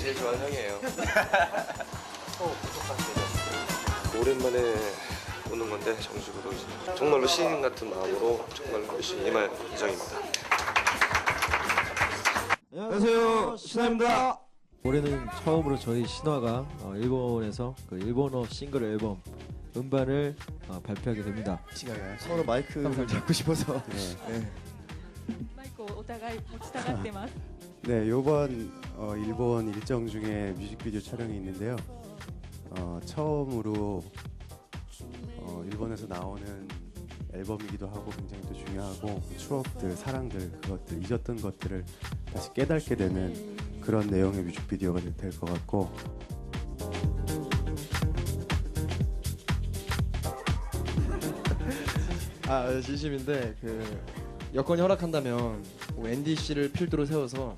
제일 좋아하는 형이에요. 오랜만에 오는 건데 정식으로 이제 정말로 시인 같은 마음으로 정말 열심히 임할 예정입니다. 안녕하세요 신하입니다 올해는 처음으로 저희 신화가 어, 일본에서 그 일본어 싱글 앨범 음반을 어, 발표하게 됩니다. 서로 마이크를 잡고 싶어서 マイクをお互い持ちたがってます。 네, 요번 어, 일본 일정 중에 뮤직비디오 촬영이 있는데요. 어, 처음으로 어, 일본에서 나오는 앨범이기도 하고 굉장히 또 중요하고 추억들, 사랑들, 그것들, 잊었던 것들을 다시 깨닫게 되는 그런 내용의 뮤직비디오가 될 것 같고 아 진심인데 그 여건이 허락한다면 뭐 씨를 필두로 세워서 뭐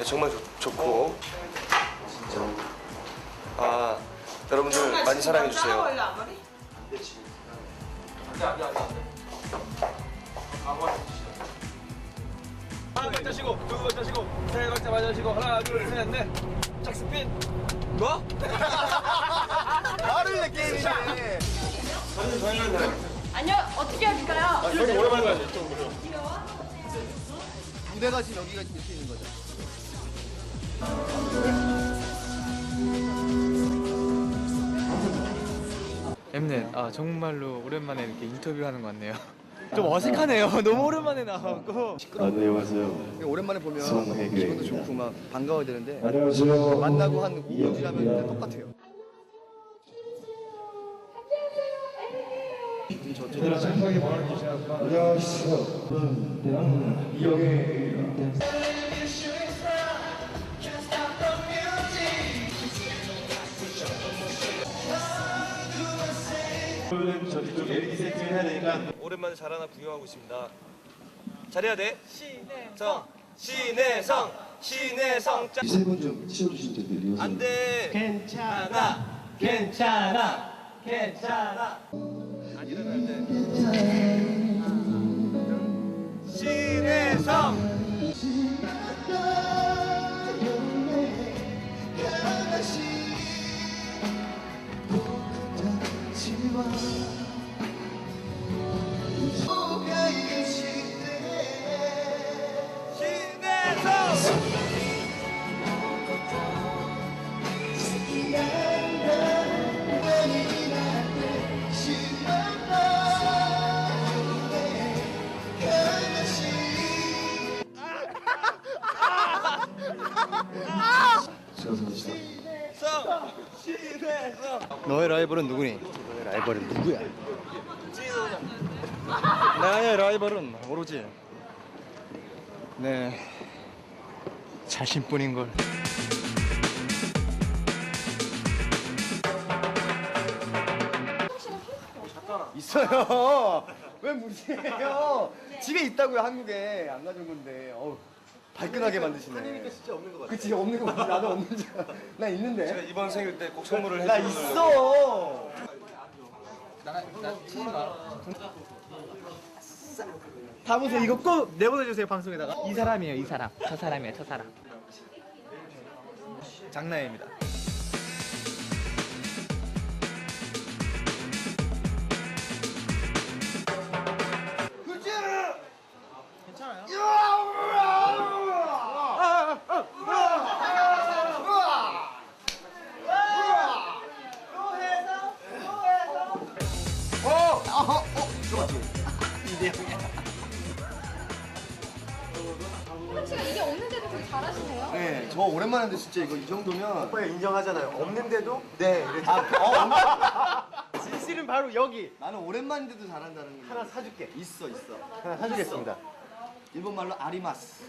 네, 정말 좋, 좋고. 진짜 아 여러분들 많이 사랑해 주세요. 하나 박자 쉬고 두 박자 쉬고 세 박자 맞아 쉬고 하나 둘셋넷. 짝스핀. 뭐? 말을 내 게임이네. 아니요, 어떻게 할까요? 무대가 지금 여기가 이렇 엠넷 아 정말로 오랜만에 이렇게 인터뷰하는 것 같네요. 좀 어색하네요. 너무 오랜만에 나와갖고. 안녕하세요. 오랜만에 보면. 기분도 좋고 막 반가워야 되는데 안녕하세요. 만나고 한 5분 지나면 그냥 똑같아요 오랜만에 잘 하나 구경하고 있습니다. 잘해야 돼. 신내성, 신내성, 신내성. 짜- 세번 좀 치워주실 텐데 리허설 안 돼. 괜찮아, 괜찮아, 괜찮아. 안 일어날 때. 신내성. 신내성. 성, 신내성. 너의 라이벌은 누구니? 너의 라이벌은 누구야? 나의 라이벌은 오로지 네 자신뿐인 걸. 있어요. 왜 무시해요? 집에 있다고요 한국에 안 가져온 건데. 어우, 발끈하게 만드시네. 하니까 진짜 없는 거 같아. 그치 없는 거 같아. 나도 없는 줄. 알아. 나 있는데. 제가 이번 생일 때 꼭 선물을 나 해주려고. 있어. 다 보세요. 이거 꼭 내보내주세요 방송에다가. 이 사람이에요, 이 사람. 저 사람이에요, 저 사람. 장난입니다. 오랜만에 했는데 진짜 이거 이 정도면 오빠 인정하잖아요. 없는데도 네 이렇게. 아, 어, 진실은 바로 여기. 나는 오랜만인데도 잘한다는 거. 하나 사줄게. 있어 있어. 하나 사주겠습니다. 일본 말로 아리마스.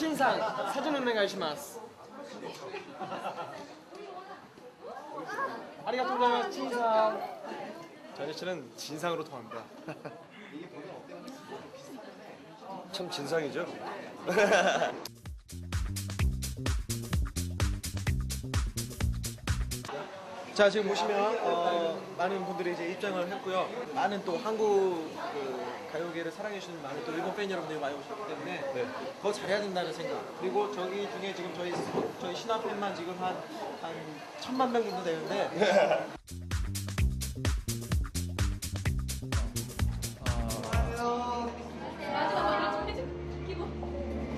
진상, 사진 오네가이시마스. 아리가또 고자이마스, 진상. 전희 씨는 진상으로 통합니다. 참 진상이죠. 자 지금 보시면 어, 많은 분들이 이제 입장을 했고요. 많은 또 한국 그 가요계를 사랑해주시는 많은 또 일본 팬 여러분들이 많이 오셨기 때문에 더 잘해야 된다는 생각. 그리고 저기 중에 지금 저희 저희 신화 팬만 지금 한한 천만 명 정도 되는데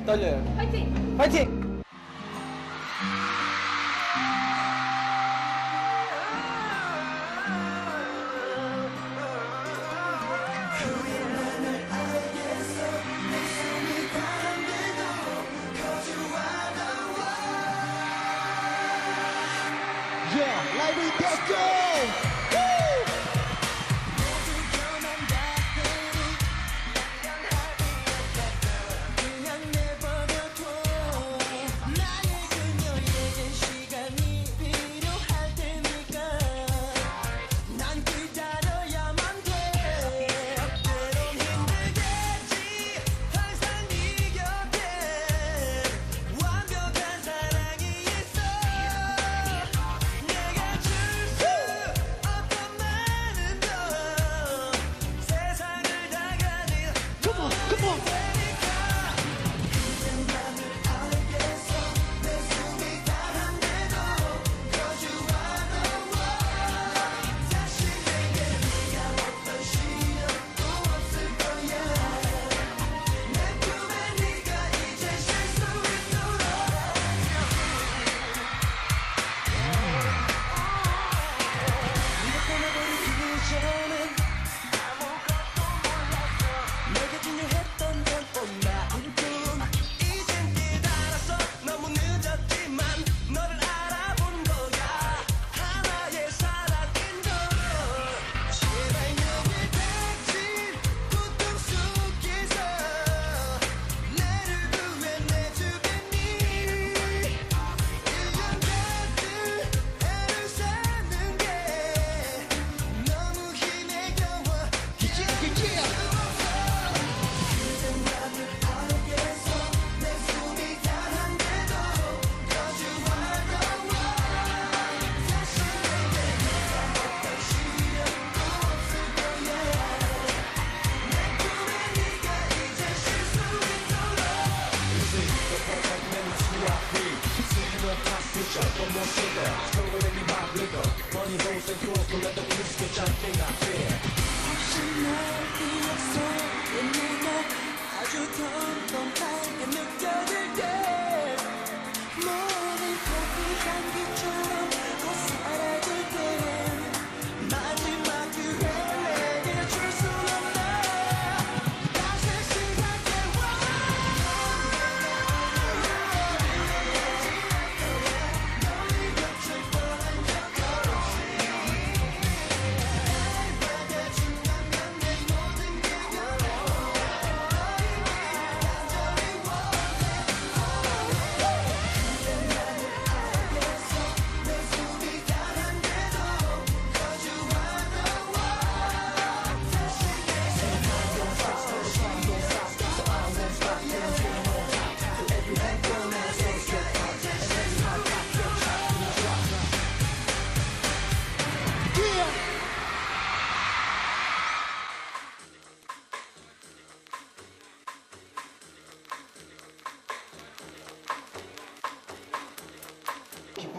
떨려요. 파이팅! 파이팅! baby. Let's go.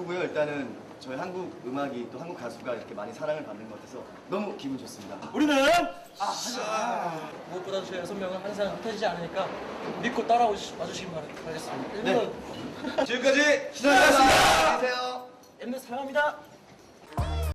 기쁘고요. 일단은 저희 한국 음악이 또 한국 가수가 이렇게 많이 사랑을 받는 것 같아서 너무 기분 좋습니다. 우리는 아, 무엇보다도 저희 여섯 명은 항상 흩어지지 않으니까 믿고 따라오시 와주시기 바라겠습니다. 네. 일본은 지금까지 신화였습니다. 안녕히 계세요. 엠넷 사랑합니다.